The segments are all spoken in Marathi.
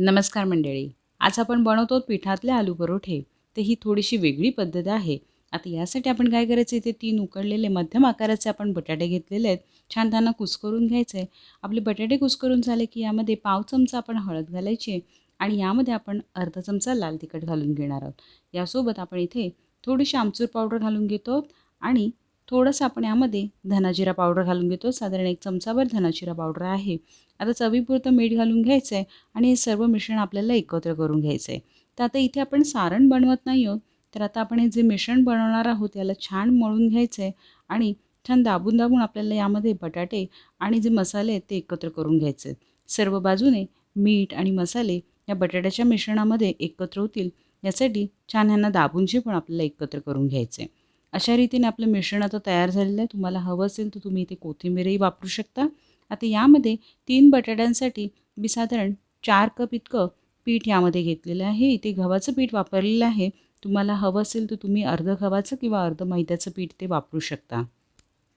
नमस्कार मंडळी. आज आपण बनवतो पिठातले आलू परोठे. तर ही थोडीशी वेगळी पद्धत आहे. आता यासाठी आपण काय करायचं इथे तीन उकडलेले मध्यम आकाराचे आपण बटाटे घेतलेले आहेत. छान त्यांना कुस्करून घ्यायचे आपले बटाटे कुस्करून झाले की यामध्ये पाव चमचा आपण हळद घालायची आणि यामध्ये आपण अर्धा चमचा लाल तिखट घालून घेणार आहोत. यासोबत आपण इथे थोडीशी आमचूर पावडर घालून घेतो आणि थोडंसं आपण यामध्ये धनाजिरा पावडर घालून घेतो. साधारण एक चमचाभर धनाजिरा पावडर आहे. आता चवीपुरतं मीठ घालून घ्यायचं आहे आणि हे सर्व मिश्रण आपल्याला एकत्र करून घ्यायचं आहे तर आता इथे आपण सारण बनवत नाही आहोत. तर आता आपण हे जे मिश्रण बनवणार आहोत याला छान मळून घ्यायचं आहे आणि छान दाबून दाबून आपल्याला यामध्ये बटाटे आणि जे मसाले आहेत ते एकत्र करून घ्यायचे आहेत सर्व बाजूने मीठ आणि मसाले या बटाट्याच्या मिश्रणामध्ये एकत्र होतील. यासाठी छान ह्यांना दाबूनचे पण आपल्याला एकत्र करून घ्यायचे आहे अशा रीतीने आपलं मिश्रण आता तयार झालेलं आहे. तुम्हाला हवं असेल तर तुम्ही इथे कोथिंबीरही वापरू शकता. आता यामध्ये तीन बटाट्यांसाठी मी साधारण चार कप इतकं पीठ यामध्ये घेतलेलं आहे. इथे गव्हाचं पीठ वापरलेलं आहे. तुम्हाला हवं असेल तर तुम्ही अर्ध गव्हाचं किंवा अर्ध मैद्याचं पीठ ते वापरू शकता.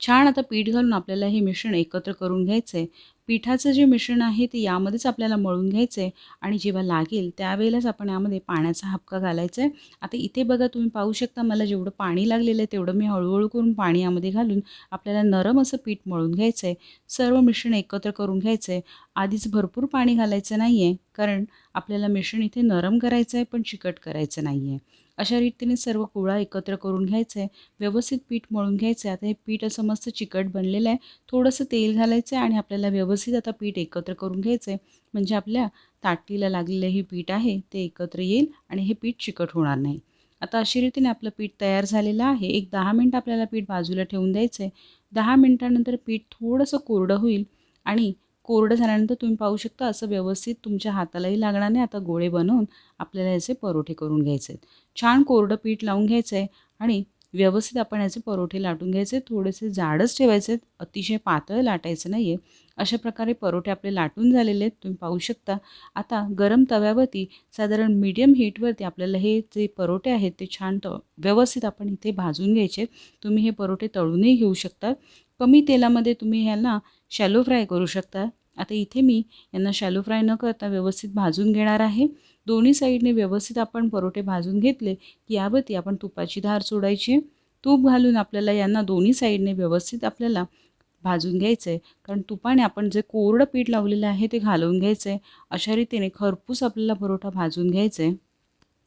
छान आता पीठ घालून आपल्याला हे मिश्रण एकत्र करून घ्यायचं आहे पिठाचं जे मिश्रण आहे ते यामध्येच आपल्याला मळून घ्यायचं आहे आणि जेव्हा लागेल त्यावेळेलाच आपण यामध्ये पाण्याचा हपका घालायचा आहे आता इथे बघा तुम्ही पाहू शकता मला जेवढं पाणी लागलेलं आहे तेवढं मी हळूहळू करून पाणी यामध्ये घालून आपल्याला नरम असं पीठ मळून घ्यायचं आहे सर्व मिश्रण एकत्र करून घ्यायचं आहे आधीच भरपूर पाणी घालायचं नाही आहे कारण आपल्याला मिश्रण इथे नरम करायचं आहे पण चिकट करायचं नाही आहे अशा रीतीने सर्व गोळा एकत्र करून घ्यायचं आहे व्यवस्थित पीठ मळून घ्यायचं. आहे आता हे पीठ असं मस्त चिकट बनलेलं आहे. थोडंसं तेल घालायचं आहे आणि आपल्याला व्यवस्थित आता पीठ एकत्र करून घ्यायचं आहे म्हणजे आपल्या ताटीला लागलेलं हे पीठ आहे ते एकत्र येईल आणि हे पीठ चिकट होणार नाही. आता अशा रीतीने आपलं पीठ तयार झालेलं आहे. एक दहा मिनटं आपल्याला पीठ बाजूला ठेवून द्यायचं आहे दहा मिनटानंतर पीठ थोडंसं कोरडं होईल आणि कोरडं झाल्यानंतर तुम्ही पाहू शकता असं व्यवस्थित तुमच्या हातालाही लागणार नाही. आता गोळे बनवून आपल्याला याचे परोठे करून घ्यायचे आहेत. छान कोरडं पीठ लावून घ्यायचं आहे आणि व्यवस्थित आपण याचे परोठे लाटून घ्यायचे थोडेसे जाडच ठेवायचे अतिशय पातळ लाटायचं नाही आहे अशा प्रकारे परोठे आपले लाटून झालेले आहेत. तुम्ही पाहू शकता. आता गरम तव्यावरती साधारण मीडियम हीटवरती आपल्याला हे जे परोठे आहेत ते छान त व्यवस्थित आपण इथे भाजून घ्यायचे तुम्ही हे परोठे तळूनही घेऊ शकता. कमी तेलामध्ये तुम्ही ह्यांना शॅलो फ्राय करू शकता. आता इथे मी यांना शॅलो फ्राय न करता व्यवस्थित भाजून घेणार आहे. दोन्ही साईडने व्यवस्थित आपण परोठे भाजून घेतले की यावरती आपण तुपाची धार सोडायची. तूप घालून आपल्याला यांना दोन्ही साईडने व्यवस्थित आपल्याला भाजून घ्यायचं आहे कारण तुपाने आपण जे कोरडं पीठ लावलेलं आहे ते घालवून घ्यायचं आहे अशा रीतीने खरपूस आपल्याला परोठा भाजून घ्यायचा आहे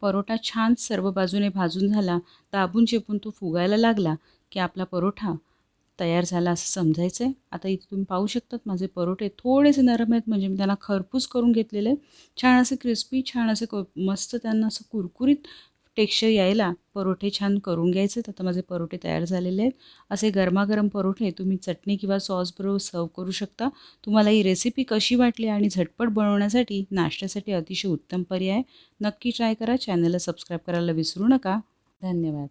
परोठा छान सर्व बाजूने भाजून झाला दाबून चेपून तो फुगायला लागला की आपला परोठा तयार झाला असं समजायचं आहे आता इथे तुम्ही पाहू शकतात माझे परोठे थोडेसे नरम आहेत म्हणजे मी त्यांना खरपूस करून घेतलेले आहे छान असे क्रिस्पी छान असे क मस्त त्यांना असं कुरकुरीत टेक्स्चर यायला परोठे छान करून घ्यायचे आता माझे परोठे तयार झालेले आहेत. असे गरमागरम परोठे तुम्ही चटणी किंवा सॉसबरोबर सर्व करू शकता. तुम्हाला ही रेसिपी कशी वाटली आणि झटपट बनवण्यासाठी नाश्त्यासाठी अतिशय उत्तम पर्याय नक्की ट्राय करा. चॅनलला सबस्क्राईब करायला विसरू नका. धन्यवाद.